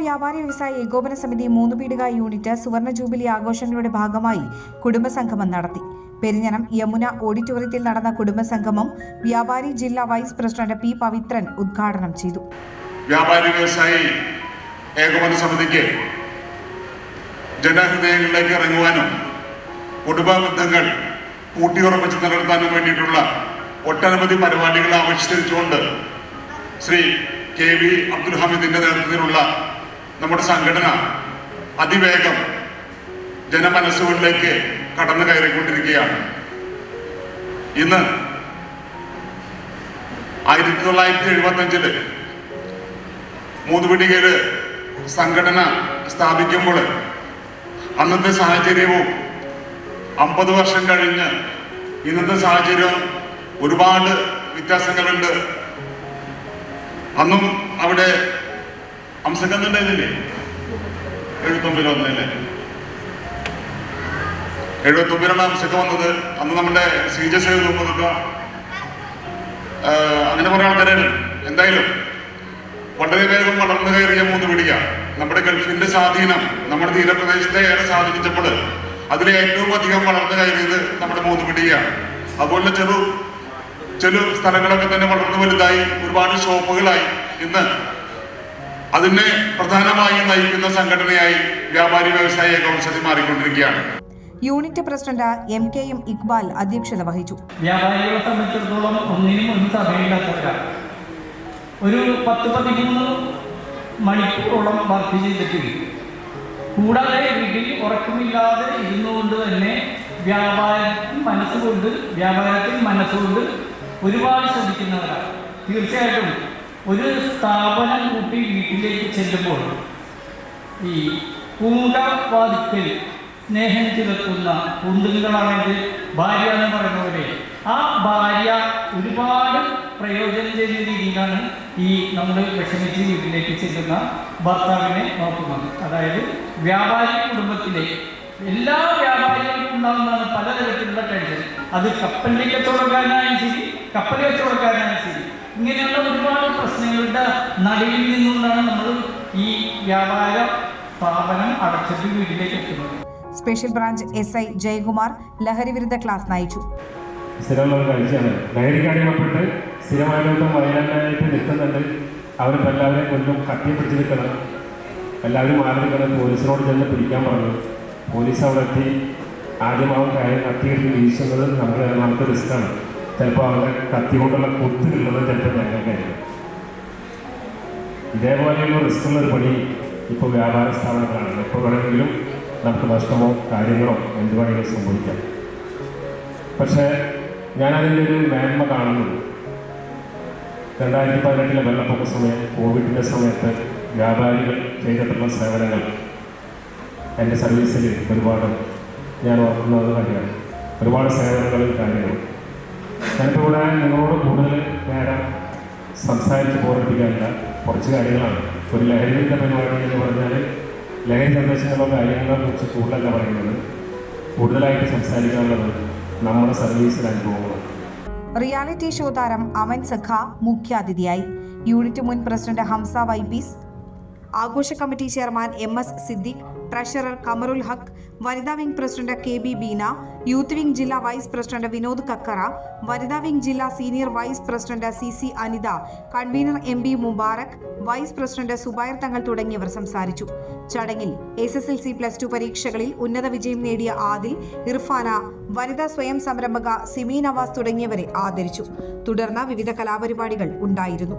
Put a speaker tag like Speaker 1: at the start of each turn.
Speaker 1: വ്യാപാരി വ്യവസായ ഏകോപന സമിതി മൂന്ന് യൂണിറ്റ് സുവർണ ജൂബിലി ആഘോഷങ്ങളുടെ ഭാഗമായി കുടുംബസംഗമം നടത്തി. പെരിഞ്ഞനം യമുന ഓഡിറ്റോറിയത്തിൽ നടന്ന കുടുംബസംഗമം വ്യാപാരി ജില്ലാ വൈസ് പ്രസിഡന്റ് പി പവിത്രൻ ഉദ്ഘാടനം ചെയ്തു.
Speaker 2: വ്യാപാരി വ്യവസായി ഏകോപന സമിതിക്ക് ജനഹൃദയങ്ങളിലേക്ക് ഇറങ്ങുവാനും കുടുംബ ബന്ധങ്ങൾ കൂട്ടിയുറപ്പിച്ച് നിലനിർത്താനും വേണ്ടിയിട്ടുള്ള ഒട്ടനവധി പരിപാടികൾ ആവിഷ്കരിച്ചുകൊണ്ട് ശ്രീ കെ വി അബ്ദുൽ ഹമീദിന്റെ നേതൃത്വത്തിലുള്ള നമ്മുടെ സംഘടന അതിവേഗം ജനമനസ്സുകളിലേക്ക് കടന്നു കയറിക്കൊണ്ടിരിക്കുകയാണ്. ഇന്ന് ആയിരത്തി തൊള്ളായിരത്തി എഴുപത്തി അഞ്ചിൽ മൂതുപിടികയിൽ സംഘടന സ്ഥാപിക്കുമ്പോൾ അന്നത്തെ സാഹചര്യവും അമ്പത് വർഷം കഴിഞ്ഞ് ഇന്നത്തെ സാഹചര്യവും ഒരുപാട് വ്യത്യാസങ്ങളുണ്ട്. അന്നും അവിടെ അംസക്കന്നുണ്ടായിരുന്നില്ലേ എഴുപത്തൊമ്പതിൽ വന്നല്ലേ എഴുപത്തൊമ്പതിലാണ് അംസക്ക വന്നത്. അന്ന് നമ്മുടെ സി ജെ സേവ് നോക്കുന്നതൊക്കെ അങ്ങനെ കുറെ ആൾക്കാരായിരുന്നു. എന്തായാലും വളരെ വേഗം വളർന്നു കയറിയ മൂന്ന് പിടിക. നമ്മുടെ ഗൾഫിന്റെ സ്വാധീനം നമ്മുടെ തീരപ്രദേശത്തെ ഏറെ സ്വാധീനിച്ചപ്പോൾ അതിൽ ഏറ്റവും അധികം വളർന്നു കയറിയത് നമ്മുടെ മൂന്ന് പിടികയാണ്. അതുപോലെ ചെറു ചെറു സ്ഥലങ്ങളൊക്കെ തന്നെ വളർന്നു വലുതായി ഒരുപാട് ഷോപ്പുകളായി. ഇന്ന് അതിനെ പ്രധാനമായി നയിക്കുന്ന സംഘടനയായി വ്യാപാരി വ്യവസായ കൗൺസിൽ മാറിക്കൊണ്ടിരിക്കുകയാണ്.
Speaker 1: Unit president M K M Iqbal അധ്യക്ഷത വഹിച്ചു.
Speaker 3: വ്യാപാരികളെ സംബന്ധിച്ചിടത്തോളം ഒന്നിനും ഒന്നും സഭയില്ലാത്തവരാണ് ഒരു പത്ത് പതിമൂന്ന് മണിക്കൂറോളം വർക്ക് ചെയ്തിട്ട് കൂടാതെ വീട്ടിൽ ഉറക്കമില്ലാതെ ഇരുന്നുകൊണ്ട് തന്നെ വ്യാപാരത്തിൽ മനസ്സുകൊണ്ട് വ്യാപാരത്തിൽ മനസ്സുകൊണ്ട് ഒരുപാട് ശ്രദ്ധിക്കുന്നവരാണ് തീർച്ചയായിട്ടും ഒരു സ്ഥാപനം കൂട്ടി വീട്ടിലേക്ക് ചെല്ലുമ്പോൾ ഈ പൂണ്ടവാദിക്കൽ സ്നേഹം ചിലർത്തുന്ന കുണ്ടുകളാണെങ്കിൽ ഭാര്യ എന്ന് പറയുന്ന പോലെ ആ ഭാര്യ ഒരുപാട് പ്രയോജനം ചെയ്യുന്ന രീതിയിലാണ് ഈ നമ്മൾ വിഷമിച്ച് വീട്ടിലേക്ക് ചെല്ലുന്ന ഭർത്താവിനെ നോക്കുന്നത്. അതായത് വ്യാപാരി കുടുംബത്തിലെ എല്ലാ വ്യാപാരികൾക്കും ഉണ്ടാകുന്നതാണ് പലതരത്തിലുള്ള ടെൻഷൻ അത് കപ്പലിന്റെ കച്ചവടക്കാരനായാലും ശരി കപ്പൽ കച്ചവടക്കാരനായാലും ശരി. ഇങ്ങനെയുള്ള ഒരുപാട് പ്രശ്നങ്ങളുടെ നടുവിൽ നിന്നുകൊണ്ടാണ് നമ്മൾ ഈ വ്യാപാര സ്ഥാപനം അടച്ചിട്ട് വീട്ടിലേക്ക് എത്തുന്നത്.
Speaker 1: Special branch S I Jayakumar ലഹരി വിരുദ്ധ ക്ലാസ് നയിച്ചു.
Speaker 4: സ്ഥിരമുള്ള കാഴ്ചയാണ് ലഹരിക്ക് അടിമപ്പെട്ട് സ്ഥിരമായിട്ട് വയനാട്ടിലായിട്ട് നിൽക്കുന്നുണ്ട്. അവരിപ്പോൾ എല്ലാവരെയും കൊല്ലും പിടിച്ച് നിൽക്കണം. എല്ലാവരും മാറി നിൽക്കണം പോലീസിനോട് ചെന്ന് പിടിക്കാൻ പറഞ്ഞു. പോലീസ് അവിടെ എത്തി. ആദ്യം അവൻ കയറി കത്തി വീശുന്നത് നമ്മുടെ നമുക്ക് റിസ്ക്കാണ്. ചിലപ്പോൾ അവരുടെ കത്തി കൊണ്ടുള്ള കുത്തുള്ളത് ചിലപ്പോൾ ഞങ്ങൾക്കായിരിക്കും ഇതേപോലെയുള്ള റിസ്ക്കുള്ള ഒരു പണി ഇപ്പോൾ വ്യാപാര സ്ഥാപനങ്ങളാണ് എപ്പോൾ വേണമെങ്കിലും നമുക്ക് നഷ്ടമോ കാര്യങ്ങളോ എന്ത് വേണമെങ്കിലും സംഭവിക്കാം. പക്ഷേ ഞാനതിന്റെ ഒരു മേന്മ കാണുന്നുണ്ട് രണ്ടായിരത്തി പതിനെട്ടിലെ വെള്ളപ്പൊക്ക സമയം കോവിഡിന്റെ സമയത്ത് വ്യാപാരികൾ ചെയ്തിട്ടുള്ള സേവനങ്ങൾ എന്റെ സർവീസിൽ ഒരുപാട് ഞാൻ ഓർക്കുന്നത് തന്നെയാണ്. ഒരുപാട് സേവനങ്ങളും കാര്യങ്ങളും. ഞാനിപ്പോൾ കൂടെ നിങ്ങളോട് കൂടുതൽ നേരം സംസാരിച്ച് ബോറടിപ്പിക്കാനില്ല കുറച്ച് കാര്യങ്ങളാണ്. ഒരു ലഹരിയുടെ പരിപാടി എന്ന് പറഞ്ഞാൽ ലഹരി നിർദ്ദേശങ്ങളോ കാര്യങ്ങളോ കുറിച്ച് കൂടുതലല്ല പറയുന്നത്. കൂടുതലായിട്ട് സംസാരിക്കാനുള്ളത് നമ്മുടെ സർവീസിൽ അനുഭവങ്ങൾ
Speaker 1: റിയാലിറ്റി ഷോ താരം അവൻ സഖ മുഖ്യാതിഥിയായി. യൂണിറ്റ് മുൻ പ്രസിഡന്റ് ഹംസ വൈബീസ് ആഘോഷ committee chairman M S Siddique treasurer Kamarul Haq വനിതാ wing president K B Beena youth wing ജില്ലാ വൈസ് പ്രസിഡന്റ് വിനോദ് കക്കറ വനിതാ വിംഗ് ജില്ലാ senior vice president C C Anitha convener M B Mubarak vice president Subair Thangal തുടങ്ങിയവർ സംസാരിച്ചു. ചടങ്ങിൽ S S L C plus two പരീക്ഷകളിൽ ഉന്നത വിജയം നേടിയ ആദിൽ ഇർഫാന വനിതാ സ്വയം സംരംഭക സിമി നവാസ് തുടങ്ങിയവരെ ആദരിച്ചു. തുടർന്ന് വിവിധ കലാപരിപാടികൾ ഉണ്ടായിരുന്നു.